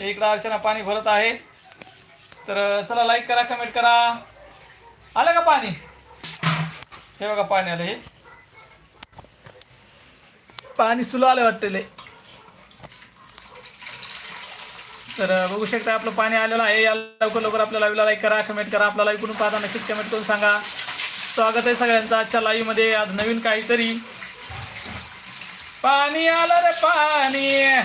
इकडं अर्चना पाणी भरत आहे. तर चला लाईक करा कमेंट करा. आलं का पाणी? हे बघा पाणी आलं हे. पाणी सुलो आलं वाटतेले तर बघू शकता आपलं पाणी आलेलं आहे. या लवकर लवकर आपल्या लाईव्हला लाईक करा कमेंट करा. आपला लाईव्ह कुठून पाहता नक्कीच कमेंट करून सांगा. स्वागत आहे सगळ्यांचं आजच्या लाईव्हमध्ये आज नवीन काहीतरी. पाणी आलं रे पाणी.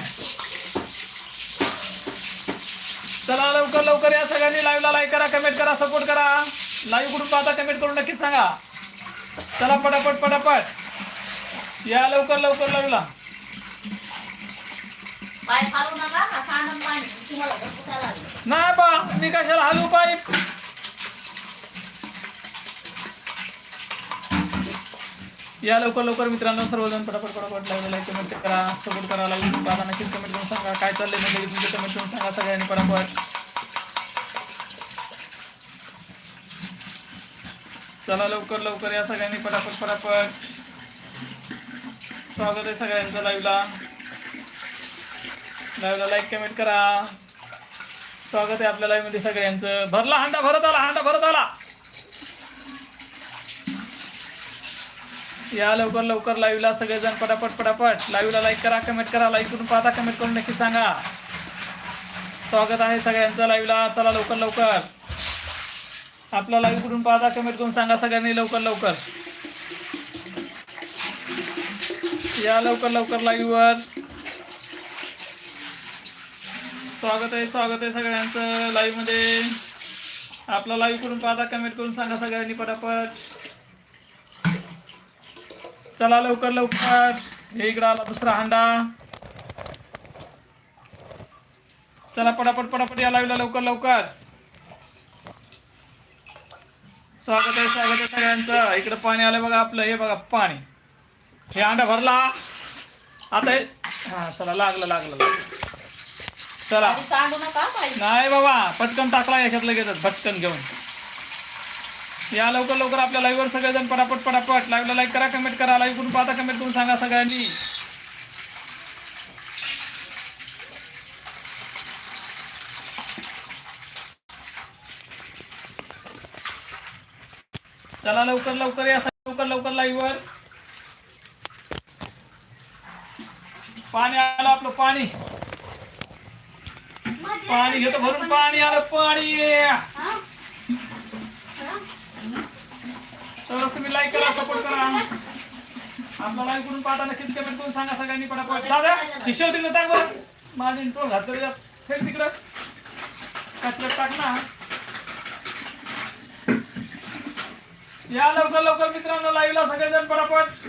चला लवकर लवकर या सगळ्यांनी लाईव्हला लाईक करा कमेंट करा सपोर्ट करा. लाईव्ह कुठून पाहता कमेंट करून नक्कीच सांगा. चला पटापट पटापट. या लवकर लवकर लाईव्हला नाही बा मी कशाला हलू पाईप. या लवकर लवकर मित्रांनो सर्वजण पटापट पटापट लाईव्ह लाईक कमेंट करा सपोर्ट करा लाईक पाहता नक्कीच कमेंट करून सांगा. काय चाललंय म्हणजे तुमचे कमेंट करून सांगा सगळ्यांनी पटापट. चला लवकर लवकर या सगळ्यांनी पटापट पटापट. स्वागत आहे सगळ्यांचं लाईव्हला लाईव्हला लाईक कमेंट करा. स्वागत आहे आपल्या लाईव्हमध्ये सगळ्यांचं. भरला हांडा भरत आला हांडा भरत आला. या लवकर लवकर लाईव्हला सगळेजण पटापट पटापट. लाईव्हला लाईक करा कमेंट करा लाईक करून पाहता कमेंट करून नक्की सांगा. स्वागत आहे सगळ्यांचं लाईव्हला चला लवकर लवकर. आपला लाईव्ह कुठून पाहता कमेंट करून सांगा सगळ्यांनी लवकर लवकर. या लवकर लवकर लाईव्हवर स्वागत आहे स्वागत आहे सगळ्यांचं. लाईव्हमध्ये आपला लाईव्ह करून पाहता कमेंट करून सांगा सगळ्यांनी पटापट. चला लवकर लवकर. हे इकडं आला दुसरा हांडा. चला पटापट पटापट या लाईव्हला लवकर लवकर. स्वागत आहे स्वागत आहे सगळ्यांचं. इकडं पाणी आलं बघा आपलं. हे बघा पाणी. हे अंडा भरला. आता हे हा चला लागलं लागलं चला. नका नाही बाबा पटकन टाकला याच्यात लगेचच भटकन घेऊन. या लवकर लवकर आपल्या लाईव्हवर सगळेजण पटापट पटापट. लाईव्हला लाईक करा कमेंट करा लाईव्ह करून पाहता कमेंट करून सांगा सगळ्यांनी. चला लवकर लवकर या लवकर लवकर लाईव्हवर पाणी आलं आपलं पाणी. पाणी घेतो भरून पाणी आलं पाणी. तर तुम्ही लाईक करा सपोर्ट करा. आपला लाईक करून पाहता नक्कीच कमेंट करून सांगा सगळ्यांनी पटापट. दादा हिशोब तिकडे टाक बरं माझी इंट्रो घातलं फेक तिकडं. कचऱ्यात टाक ना. या लवकर लवकर मित्रांनो लाईव्हला सगळेजण पटापट.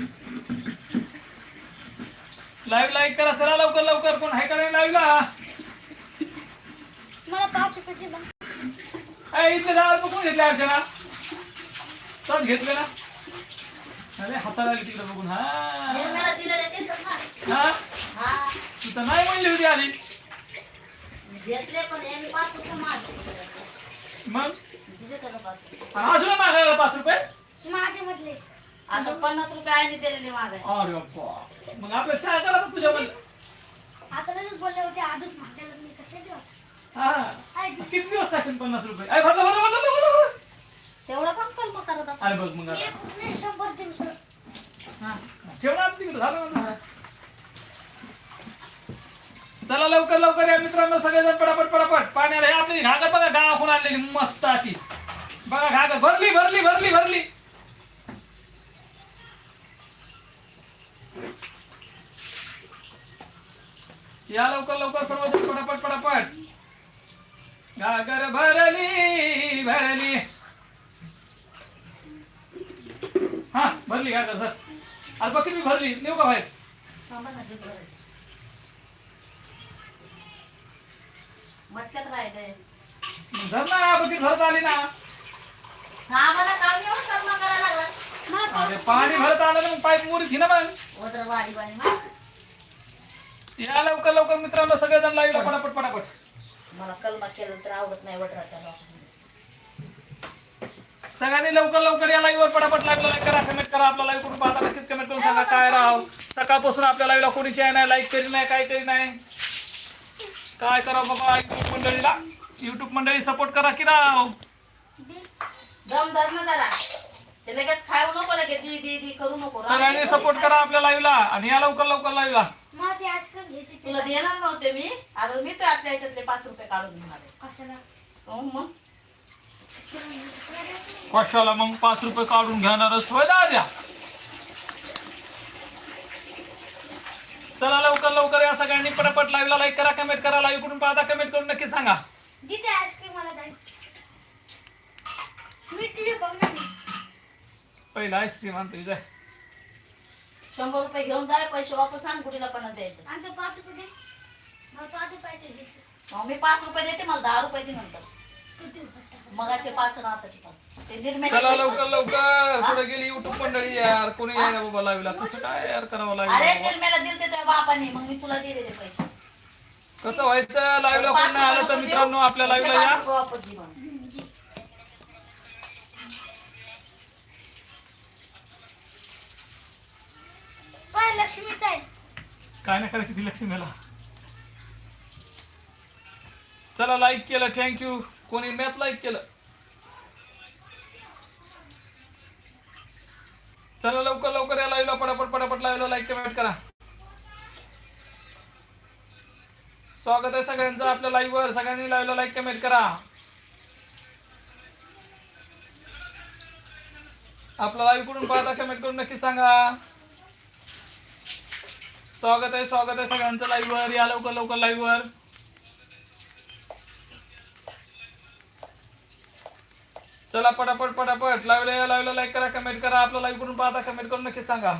लाईव्ह लाईक करा चला लवकर लवकर. कोण आहे का नाही लाईव्हला मला पाच. अरे इथले दहा रुपये कोण घेतले अर्चना. सहज घेतले ना अरे हसायला आली तिकडे बघून. हा. हा हा? तू तर नाही म्हणली होती आधी. मग. आणि अजून मागायला पाच रुपये? माझे मधले आता पन्नास रुपये आईने दिलेले मागाय अरे. मग आपलं चहा करा तुझ्या पण आता लगेच बोलले होते अजून मागायला मी कसे देऊ? हा. आहे किती दिवस पन्नास रुपये? अरे भरलं भरलं भरलं भरलं भरलं. तेवढं पण कल्प करत आता. अरे बघ मग आता. एक नाही शंभर दिवस हा. ठेवणार तिकडे झालं ना. चला लवकर लवकर या मित्रांनो सगळेजण पटापट पटापट. पाण्याला हे आपली घागर बघा गावाकडून आणलेली मस्त अशी. बघा घागर भरली भरली भरली भरली. या लवकर लवकर सर्वजण पटापट पटापट. घागर भरली भरली. हा भरली घागर सर अरे बघ किती भरली. नेऊ का बाहेर. मटक्यात धर ना भरत आली ना. आम्हाला काम एवढं कर्म करायला लागलं. मला अरे पाणी भरत आलं ना मग पाईप मोरी ना मग. वदर वाडी वाडी मा. या लवकर लवकर मित्रांनो सगळेजण लाईव्ह पटापट पटापट. मला कलमा केलं तर आवडत नाही वडराच्या लोकांना सगळ्यांनी लवकर लवकर या लाईव्हवर पटापट लाईक करा. करा आपला लाईव्ह करून पाहता नक्कीच कमेंट करून सांगा काय राव. सकाळपासून आपल्या लाईव्हला कोणीची आहे नाही लाईक करी नाही काय करी नाही. काय करा बाबा युट्यूब मंडळीला? युट्यूब मंडळी सपोर्ट करा की राव? दम धर ना जरा ते लगेच खाऊ नको लगेच दी दी दी करू नको. सगळ्यांनी सपोर्ट करा आपल्या लाईव्हला आणि या लवकर लवकर लाईव्हला. ते ते. तुला देणार नव्हते मी. आता मी तर आपल्या याच्यातले पाच रुपये काढून घेणार आहे. कशाला? हो मग? कशाला मग पाच रुपये काढून घेणारच होय द्या चला लवकर लवकर या सगळ्यांनी पटापट लाईव्हला लाईक करा कमेंट करा लाईव्ह करून पाहता कमेंट करून नक्की सांगा. जिथे आईस्क्रीम मला जाईल. मी तिथे बघणार नाही पहिला आईस्क्रीम आणतो जाय शंभर रुपये घेऊन जाय पैसे वापस सांग कुठेला पण द्यायचे आणि ते पाच रुपये दे. मला पाच रुपयाचे घ्यायचे मग मी पाच रुपये देते मला दहा रुपये दे नंतर मगाचे पाच ना आताचे पाच. ते निर्म्याचे चला लवकर लवकर. पुढे गेली युट्यूब मंडळी यार. कोणी यायला बाबा लाईव्हला कसं काय यार करावं अरे दिलते तुझ्या बापाने मग मी तुला दिले ते पैसे. कसं व्हायचं? लाईव्हला कोण नाही आलं तर मित्रांनो आपल्या लाईव्हला या. लक्ष्मीचा आहे? काय नाही करायची ती लक्ष्मीला. चला लाईक केलं. थँक्यू कोणी मॅथ लाईक केलं. चला लवकर लवकर या लाईव्हला पटापट पटापट लाईव्हला लाईक कमेंट करा. स्वागत आहे सगळ्यांचं आपल्या लाईव्हवर सगळ्यांनी लाईव्हला लाईक कमेंट करा. आपला लाईव्ह कुठून पाहता कमेंट करून नक्की सांगा. स्वागत आहे स्वागत आहे सगळ्यांचं लाईव्हवर या लवकर लवकर लाईव्हवर चला पटापट पटापट. लाईव्हला या लाईव्हला लाईक करा कमेंट करा. आपलं लाईव्ह करून पाहता कमेंट करून नक्की सांगा.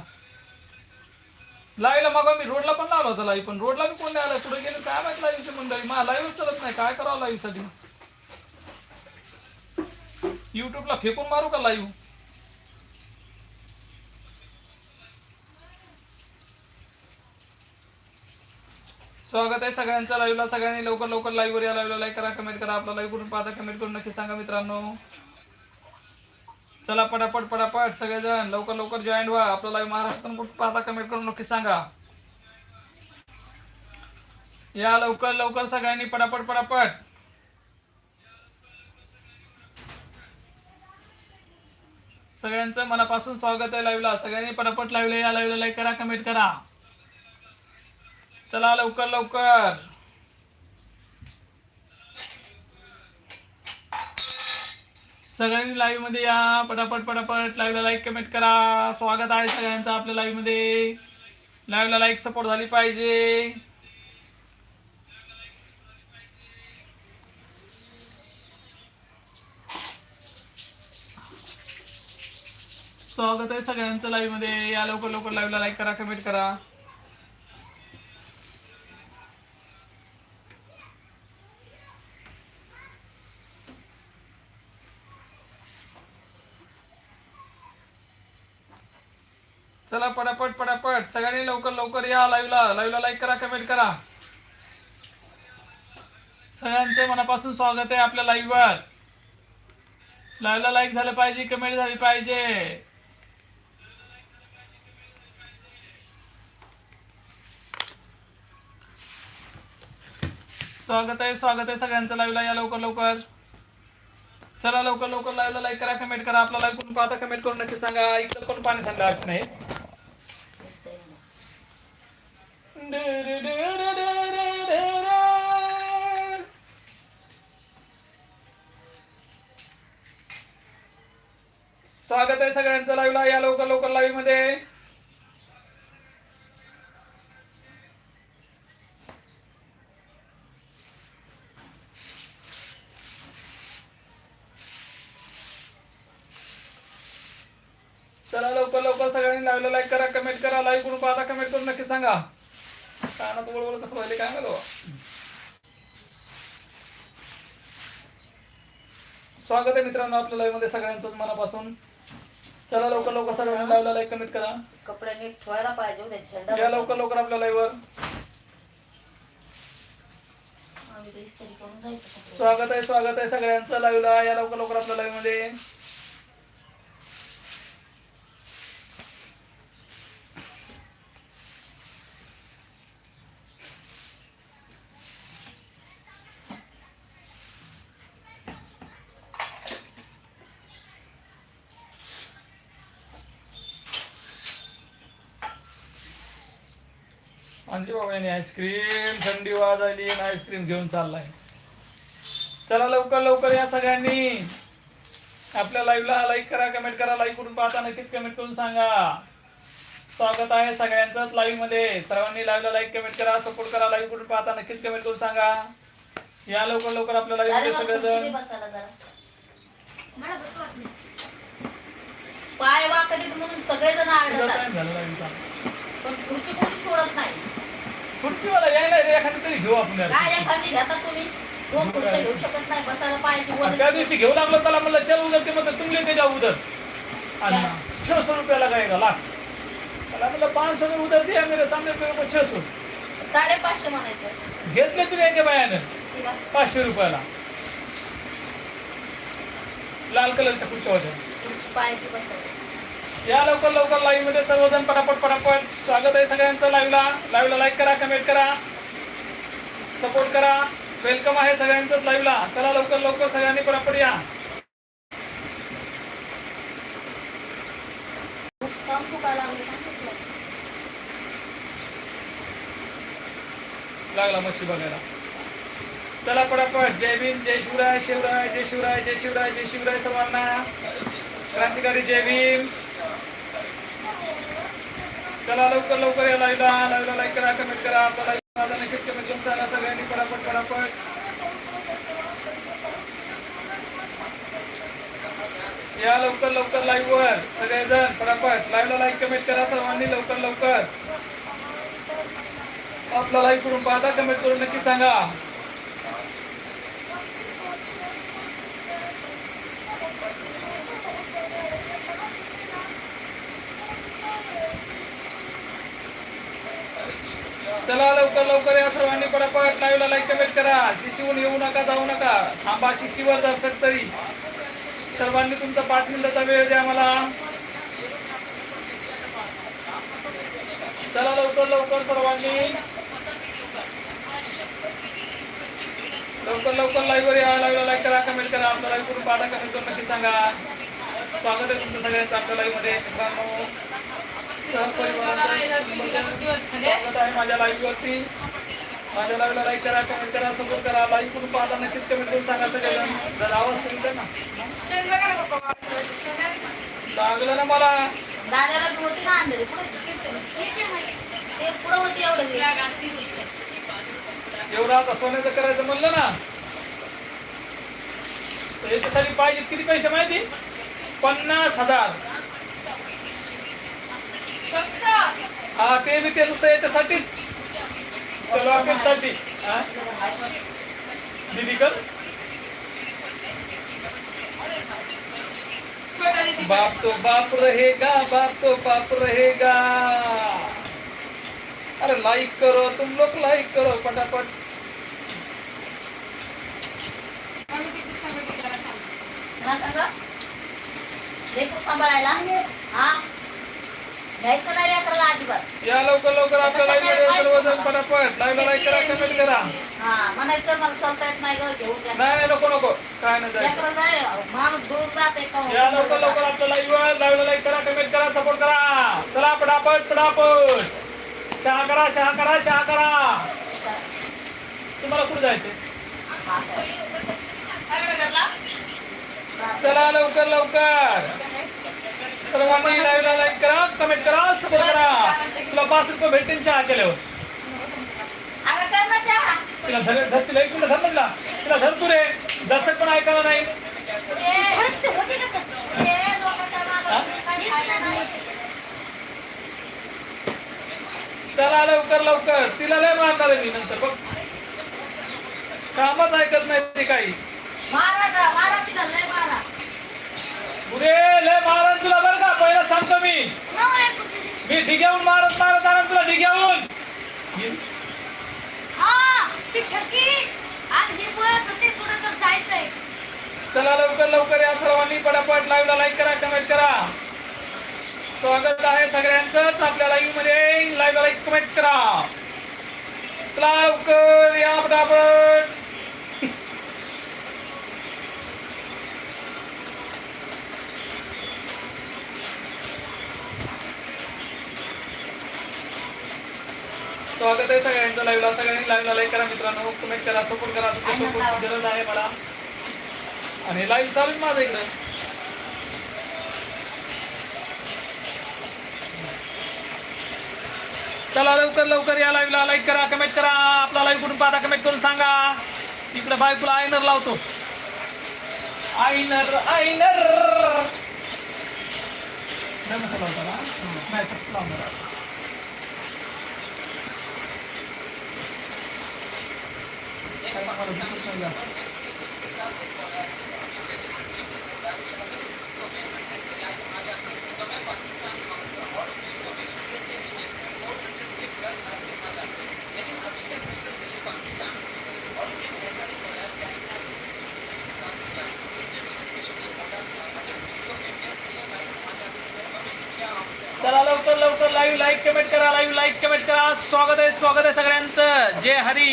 लाईव्हला मग मी रोडला पण लावला होता लाईव्ह पण रोडला मी कोण नाही आलं. पुढे गेलो काय माहिती लाईव्हची मंडळी? मला लाईव्ह चालत नाही. काय करावं लाईव्हसाठी युट्यूबला फेकून मारू का लाईव्ह स्वागत आहे सगळ्यांचं लाईव्हला सगळ्यांनी लवकर लवकर लाईव्हवर या. लाईव्हला लाईक करा कमेंट करा. आपला लाईव्ह करून पाहता कमेंट करून नक्की सांगा मित्रांनो. चला पटापट पटापट सगळेजण. लवकर लवकर जॉईन व्हा. आपल्याला लाईव्ह महाराष्ट्र कुठं पाहता कमेंट करून नक्की सांगा. या लवकर लवकर सगळ्यांनी पटापट पटापट. सगळ्यांचं मनापासून स्वागत आहे लाईव्हला सगळ्यांनी पटापट लाईव्हला या लाईव्हला लाईक करा कमेंट करा. चला लवकर लवकर. सगळ्यांनी लाईव्हमध्ये या. पटापट पटापट लाईव्हला लाईक कमेंट करा. स्वागत आहे सगळ्यांचं आपल्या लाईव्हमध्ये. लाईव्हला लाईक सपोर्ट झाली पाहिजे. स्वागत आहे सगळ्यांचं लाईव्हमध्ये. या लवकर लवकर लाईव्हला लाईक करा कमेंट करा. चला पटापट पटापट. सगळ्यांनी लवकर लवकर या लाईव्हला लाईव्हला लाईक करा कमेंट करा. सगळ्यांचं मनापासून स्वागत आहे आपल्या लाईव्हवर लाईव्हला लाईक झालं पाहिजे कमेंट झाली पाहिजे. स्वागत आहे स्वागत आहे सगळ्यांचं लाईव्हला या लवकर लवकर. चला लवकर लवकर लाईव्हला लाईक करा कमेंट करा. आपला लाईक करून पाहता कमेंट करून नक्की सांगा. इकडं कोण पाणी सांगा अर्चना नाही स्वागत आहे सगळ्यांचं लाईव्हला या लवकर लवकर लाईव्हमध्ये. चला लवकर लवकर सगळ्यांनी लाईव्हला लाईक करा कमेंट करा लाईव्ह करून पाहता कमेंट करून नक्की सांगा कानात बरोबर कसं व्हायला काय माहिती स्वागत आहे मित्रांनो आपल्या लाईव्हमध्ये सगळ्यांचं मनापासून चला लवकर लवकर सगळ्यांनी लाईव्हला लाईक कमेंट करा. कपडे नीट ठेवायला पाहिजे उद्या झेंडा या लवकर लवकर आपल्या लाईव्हवर स्वागत आहे स्वागत आहे सगळ्यांचं लाईव्हला या लवकर लवकर आपल्या लाईव्हमध्ये. अंजू बाबा यांनी आईस्क्रीम थंडी वाज आली आणि आईस्क्रीम घेऊन चाललाय. चला लवकर लवकर या सगळ्यांनी. आपल्या लाईव्हला लाईक करा कमेंट करा लाईक करून पाहता नक्कीच कमेंट करून सांगा. स्वागत आहे सगळ्यांचंच लाईव्हमध्ये. सर्वांनी लाईव्हला लाईक कमेंट करा सपोर्ट करा लाईव्ह करून पाहता नक्कीच कमेंट करून सांगा. या लवकर लवकर आपल्या लाईव्हमध्ये सगळेजण. पाय म्हणून सगळेजण आढळतात. पण खुर्ची कोणी सोडत नाही. खुर्चीवाला यायला रे एखादी तरी घेऊ आपण यार. काय एखादी घेतात तुम्ही? दोन खुर्च्या घेऊ शकत नाही बसायला पाहिजे आणि त्या दिवशी घेऊ लागलो त्याला म्हणलं चल उधर ते म्हणलं तुमले ते जाऊ उधर. आणि छह सौ रुपया लगाएगा लाख? त्याला म्हणलं पाच सौ में उधर दिया मेरे सामने पे को छह सौ साडेपाचशे म्हणायचं घेतले तुला एका बायानं? तिला. पाचशे रुपयाला. लाल कलरच्या खुर्च्या होत्या खुर्ची पायाची बसायला. या लवकर लवकर लाईव्हमध्ये सर्वजण पटापट पटापट स्वागत आहे सगळ्यांचं लाईव्हला लाईव्हला लाईक करा कमेंट करा. सपोर्ट करा. वेलकम आहे सगळ्यांचं लाईव्हला चला लवकर लवकर सगळ्यांनी पटापट या. लागला मच्छी बघायला. चला पटापट. जय भीम जय शिवराय शिवराय जय शिवराय जय शिवराय जय शिवराय सर्वांना. क्रांतिकारी जय भीम. चला लवकर लवकर या लाईला लाईला लाईक करा कमेंट करा. आपला लाईक माझा नक्कीच कमेंट करून सांगा सगळ्यांनी पटापट पटापट. या लवकर लवकर लाईव्ह वर. सगळेजण पटापट. लाईव्हला लाईक कमेंट करा सर्वांनी लवकर लवकर. आपला लाईक करून पाहता. कमेंट करून नक्की सांगा. चला लवकर लवकर या सर्वांनी पटापट लाईव्हला लाईक कमेंट करा. शिशीहून येऊ नका जाऊ नका. थांबा शिशीवर दर्शक तरी. सर्वांनी तुमचा पाच मिनिटाचा वेळ द्या मला चला लवकर लवकर सर्वांनी. लवकर लवकर लाईव्हवर या. लाईव्हला लाईक करा कमेंट करा. आमचा लाईव्ह करून पाहता कमेंट करून नक्की सांगा. स्वागत आहे तुमचं सगळ्यांचं आपल्या लाईव्हमध्ये मध्ये मित्रांनो सहपरिवाराचं स्वागत आहे माझ्या लाईव्ह माझ्या लाईव्हला लाईक करा कमेंट करा सपोर्ट करा लाईव्ह करून पाहता नक्कीच कमेंट करून सांगा सगळेजण जर आवाज सुरू कर ना लागलं ना मला दादाला होती ना पुढे पुढं होती एवढं आता सोन्याचं करायचं म्हणलं ना तर याच्यासाठी पाहिजे किती पैसे माहिती पन्नास हजार हा ते मी ते नुसतं याच्यासाठीच. त्या लॉकेटसाठी हा? दीदी कर बाप तो बाप रहेगा बाप तो बाप रहेगा अरे लाइक करो तुम लोग लाइक करो पटापट. सांभाळायला? हा? घ्यायचं नाही लेकराला अजिबात. या लवकर लवकर आपल्या मध्ये सर्वजण फटाफट लाईव्ह लाईक करा कमेंट करा. हा म्हणायचं मला चालता येत नाही ग घेऊन द्या नाही नाही नको नको. काय नाही जायचं. लेकरं नाही माणूस जुळून जाते का या लवकर लवकर आपल्या लाईव्ह लाईव्ह लाईक करा कमेंट करा सपोर्ट करा. चला पटापट पटापट. चहा करा चहा करा चहा करा. तुम्हाला कुठे जायचंय? चला लवकर लवकर. सर्वांनी लाईव्हला लाईक करा कमेंट करा सपोर्ट करा. तुला पाच रुपये भेटतील चहा केल्यावर. तिला धर धर तिला एक मिनिट धर म्हणला. तिला धर तू रे. दर्शक पण ऐकायला नाही. चला लवकर लवकर. तिला लय मारणार मी नंतर. बघ. कामच ऐकत नाही ते काही. मारा मारा तिला लय मारा पुरे लय मारन तुला बरं सांगतो मी. मी ढिग्याहून मारत मारत आणन तुला ढिग्याहून होते चला लवकर लवकर या सर्वांनी पटापट लाईव्हला लाईक करा कमेंट करा. स्वागत आहे सगळ्यांचंच आपल्या लाईव्हमध्ये. लाईव्हला लाईक कमेंट करा. लवकर या पटापट. स्वागत आहे सगळ्यांचं लाईव्हला सगळ्यांनी लाईव्हला लाईक करा मित्रांनो. कमेंट करा सपोर्ट करा. सपोर्टची नका. गरज आहे मला आणि लाईव्ह चालू माझं इकडं. चला लवकर लवकर या लाईव्हला लाईक करा कमेंट करा. आपला लाईव्ह कुठून पाहता कमेंट करून सांगा. इकडे बायकोला आयनर लावतो. आयनर आयनर! नाही लावता नाही तसं लावणार. आहे. काय मला दिसत चला लवकर लवकर लाईव्ह लाईक कमेंट करा लाईव्ह लाईक कमेंट करा स्वागत आहे स्वागत आहे सगळ्यांचं जय हरी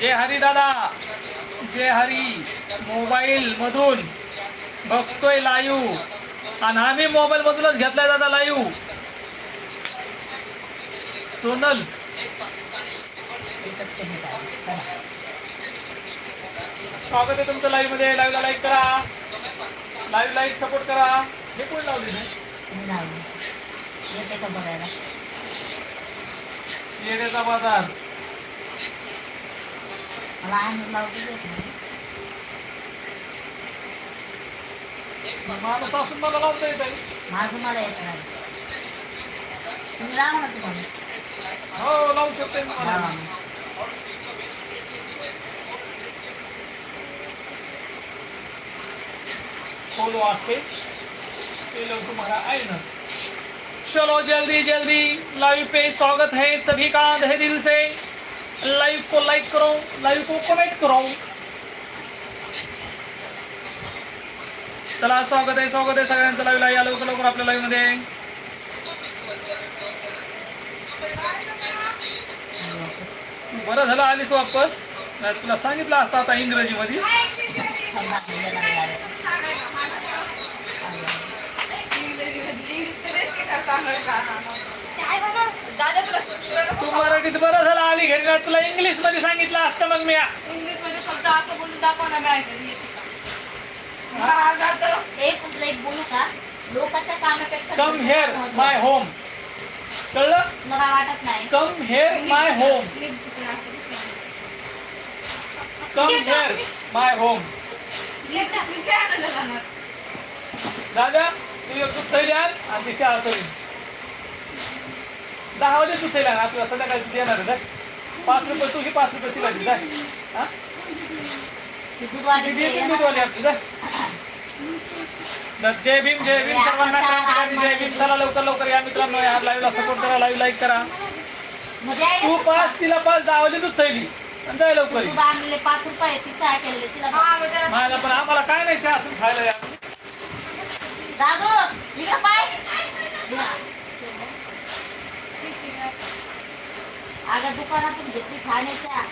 जय हरी दादा. जय हरी. मोबाईल मधून बघतोय लाईव्ह आणि आम्ही मोबाईल मधूनच घेतलाय दादा लाईव्ह सोनल. स्वागत आहे तुमचं लाईव्हमध्ये. लाईव्हला लाईक करा. लाईव्ह लाईक सपोर्ट करा. हे कोण लावले येते का बघायला? येण्याचा बाजार. मला आनंद लावली येत नाही माणूस असून मला लावता येत आहे माझं मला येत नाही तुम्ही लावा ना तुम्हाला हो लावू शकते मी मला लावा. खोलो आंखें ये लो तुम्हारा आईना चलो जल्दी जल्दी लाइव पे स्वागत है सभी का तहे दिल से लाइव को लाइक करो लाइव को कमेंट करो। चला स्वागत आहे स्वागत आहे सगळ्यांचं लाईव्ह या लवकर लवकर आपल्या लाईव्हमध्ये. बरं झालं आलीस वापस. नाही तुला सांगितलं असतं आता इंग्रजीमध्ये. थांबा, गेला लागला. चाय बनव तू मराठीत बरं झालं आली घरी. ना तुला इंग्लिशमध्ये सांगितलं असतं मग मी. इंग्लिशमध्ये फक्त असं बोलून दाखव ना नाही. हा. एक बोलू का? लोकांच्या कामापेक्षा कम हेअर माय होम कळलं? मला वाटत नाही. Come here my home. Come here my home. दादा तू एक थैली आण आणि ती चहा करून दहा वाजे तू थैली आण आपल्याला संध्याकाळी देणार आहे. पाच रुपये तुझी पाच रुपये तिला दे जा. हा? ती दूधवाली ती देते दूधवाली आपली जा. तर जय भीम जय भीम सर्वांना क्रांतिकारी जय भीम चला लवकर लवकर या मित्रांनो या लाईव्हला सपोर्ट करा लाईव्ह लाईक करा तू ना, पाच तिला पाच दहा वाजे दूध थैली आणि जाय लवकर ये. दूध पाच रुपये ती चहा तिला हा, माझ्या पण आम्हाला काय नाही चहा असं खायला या दादू इकडं पाय अगं दुकानातून घेतली खाण्याच्या.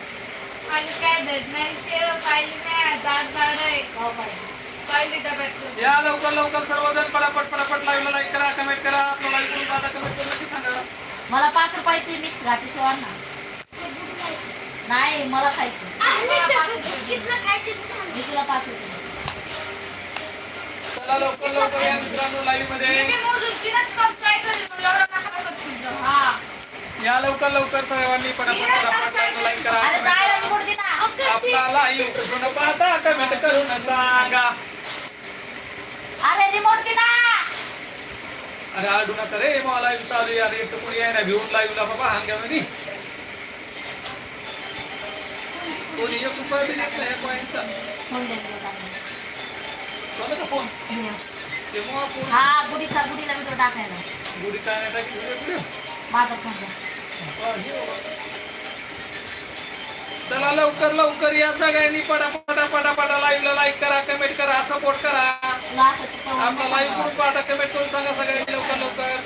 माझी काय देत नाही शेव पाहिली नाही जाड जाड आहे. हो पाहिजे पाहिली डब्यात या लवकर लवकर सर्वजण पटापट पटापट लाईव्हला लाईक करा कमेंट करा. आपलं लाईव्ह करून पाहता कमेंट करून नक्की सांगा. मला पाच रुपयाची मिक्स घाटी शिवाय ना नाही मला खायची. बिस्किटला खायची मी तुला पाच रुपये चला लवकर लवकर या मित्रांनो लाईव्हमध्ये. मी मोजून कप काय करेल मग एवढा नका कप शिजलं. हा. या लवकर लवकर सर्वांनी पटापट लाईव्ह लाईक करा आपला लाईव्ह कुठून पाहता कमेंट करून सांगा. अरे रिमोट दे ना. अरे आडू नका रे मला लाईव्ह चालू. अरे एक कोणी आहे ना भिवून लाईव्हला बाबा हांग्यामध्ये कोणी एक रुपया बी देत नाही कॉईनचा टाकून. कोणाचा फोन? तेव्हा फोन हा गुडीचा गुडीला व्हिडिओ टाकायला. गुढी काय नाही टाकली माझा फोन चला लवकर लवकर या सगळ्यांनी पटापटा पटापटा लाईव्हला लाईक करा कमेंट करा सपोर्ट करा. आमचा लाईव्ह करून पाठा कमेंट करून सांगा सगळ्यांनी लवकर लवकर.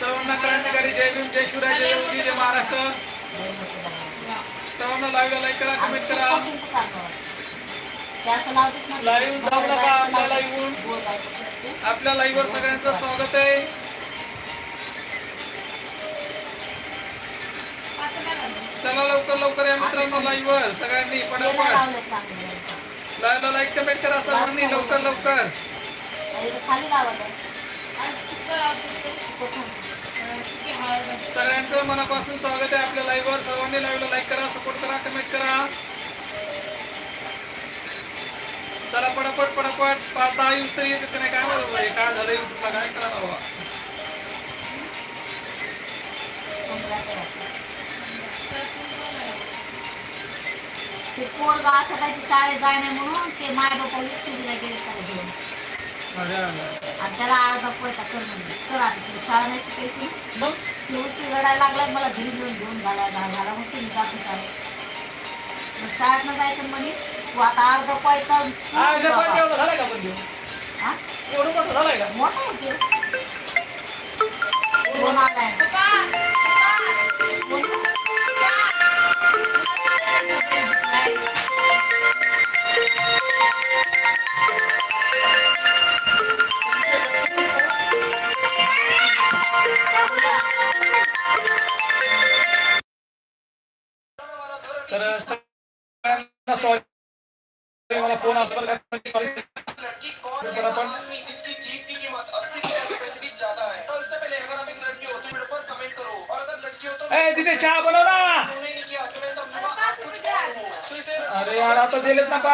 सर्वांना क्रांतिकारी जय भीम जय शिवराय जय योगी जय महाराष्ट्र. सर्वांना लाईव्हला लाईक करा कमेंट करा. लाईव्ह जाऊ नका आपल्या लाईव्ह आपल्या लाईव्हवर सगळ्यांचं स्वागत आहे. चला लवकर लवकर या मित्रांनो लाईव्ह वर सगळ्यांनी पटापट. लावलं लाईव्हला लाईक कमेंट करा सर्वांनी लवकर लवकर. सगळ्यांचं मनापासून स्वागत आहे आपल्या लाईव्ह वर सर्वांनी लाईव्हला लाईक करा सपोर्ट करा कमेंट करा. चला पटापट पटापट. पाच दहा यूज तरी येते नाही काय बरोबर आहे काय झालं युट्यूबला काय करा बाबा? ते पोरगा असं काही शाळेत जाय नाही म्हणून ते माय बापा स्कूलला गेले त्याला घेऊन. आणि त्याला अर्धा पैसा कर म्हणजे कर आता तुला शाळा नाही शिकायची? मग? ती होती रडायला लागला मला घरी घेऊन घेऊन घाला घाला म्हणते मी जातो शाळेत. मग शाळेत न जायचं म्हणे तू आता अर्धा पैसा इथे पण एवढं झालंय का पण घेऊ हा? एवढं मोठं झालंय का? मोठा आहे ते. कोण आलाय? तर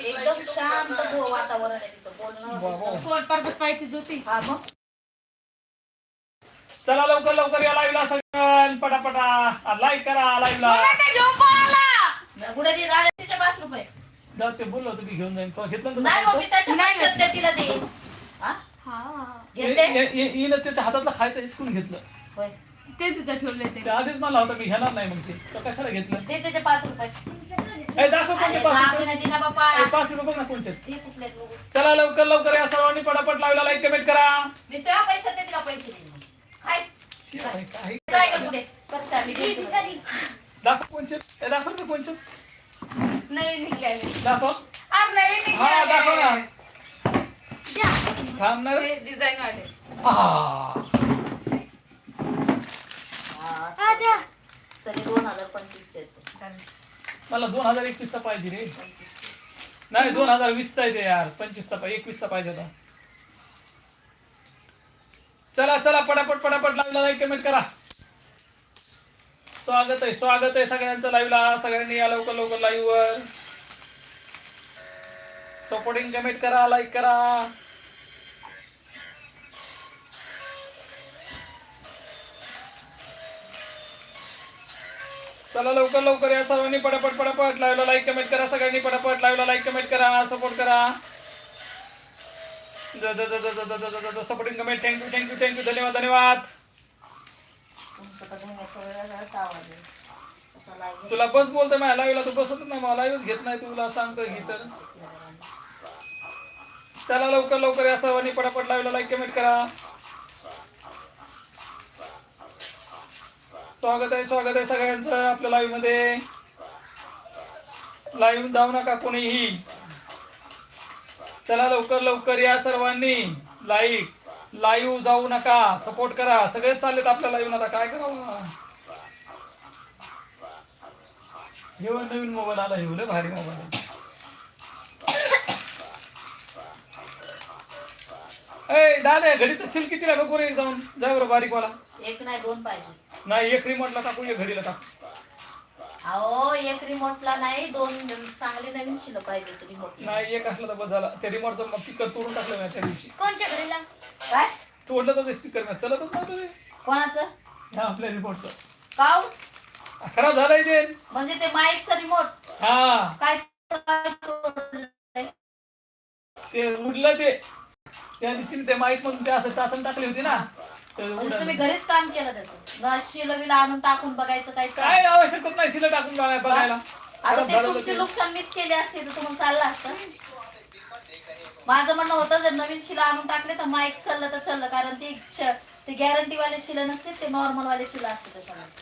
एकदम शांत गो- वातावरण आहे तिचं बोलणं बाबा. कोण? पर्वत पाहिजे ज्योती. हा मग? चला लवकर लवकर या लाईव्हला सगळं पटापटा. लाईक करा लाईव्हला गुडे ती झाले तिचे पाच रुपये? जाऊ ते बोललो होतो की घेऊन जाईन. तो घेतलं ना नाही तुला मी त्याच्या हा? हा. हातातलं खायचं हिसकून घेतलं. होय. ते तिथं ठेवले ते. ते आधीच मला होतं मी घेणार नाही मग ते. तर कशाला घेतलं? दे त्याचे पाच रुपये. ए दाखव कोणते अरे पाच जाऊ रुपये. दे ना तिला बाप्पा. ए, पाच रुपये बघ ना कोणचे आहेत. दे कुठले आहेत बघू. चला लवकर लवकर या सर्वांनी पटापट लावला लाईक कमेंट करा. मी तुझ्या पैशात दे तिला पैसे दे मग. खाय अरे, काही जाय का मी देते तुला. दाखव कोणचे ए, दाखव ना कोणचे नवीन निघाले दाखव. अरे नवीन हा दाखव ना. निघाले थांब ना रे. डिझाईन वाले. आ. दोन हजार पंचवीसचे. मला दोन हजार एकवीसचा पाहिजे रे. नाही दोन हजार वीसचा आहे ते यार. पंचवीसचा पाहिजे एकवीसचा पाहिजे होता. चला चला पटापट पटापट लाईव्हला लाईक कमेंट करा. स्वागत आहे स्वागत आहे सगळ्यांचं लाईव्हला सगळ्यांनी या लवकर लवकर लाईव्ह वर. सपोर्टिंग कमेंट करा लाईक करा. चला लवकर लवकर या सर्वांनी पटापट पटापट लाईव्हला लाईक कमेंट करा सगळ्यांनी पटापट लाईव्हला लाईक कमेंट करा सपोर्ट करा. Supporting comment thank you thank you thank you धन्यवाद धन्यवाद. तुला बस बोलतो माझ्या लाईव्हला तू बसत नाही. मला लाईव्हच घेत नाही तुला सांगतो ही तर. चला लवकर लवकर या सर्वांनी पटापट लाईव्हला लाईक कमेंट करा. स्वागत आहे स्वागत आहे सगळ्यांचं आपल्या लाईव्हमध्ये. लाईव्ह जाऊ नका कोणीही. चला लवकर लवकर या सर्वांनी. लाईक लाईव्ह जाऊ नका. सपोर्ट करा. सगळेच चाललेत आपल्या लाईव्ह आता काय करावं? हे नवीन मोबाईल आला हे भारी मोबाईल ए दादा घडीचं सील कितीला बघू रे एक जाऊन? जा बरं बारीक वाला एक नाही दोन पाहिजे. नाही एक रिमोटला टाकू एक घडीला टाकू. अहो एक रिमोटला नाही दोन चांगली नवीन शिलं पाहिजे रिमोट नाही एक असलं तर बस झाला. त्या रिमोटचं मग पिकर तोडून टाकलं मी त्या दिवशी. कोणच्या घडीला? काय? तोडलं तर ते स्पीकर मी. चलतच नव्हतं ते कोणाचं? हा आपल्या रिमोटचं काव खराब झालंय ते. म्हणजे ते माईकचं रिमोट हा. काय? ते उडलं ते. त्या दिवशी ते माईक मधून ते असं टाचून टाकली होती ना. म्हणजे तुम्ही. घरीच काम केलं त्याचं. न शिलं बिलं आणून टाकून बघायचं काय काय आवश्यकच नाही शिला टाकून बघायला बघायला. आता ते तुमचे नुकसान मीच केले असते तर तुम्हाला चाललं असतं. माझं म्हणणं होतं जर नवीन शिला आणून टाकले तर माईक चाललं तर चाललं कारण ते गॅरंटी वाले शिला नसते ते नॉर्मल वाले शिला असते त्याच्यामध्ये.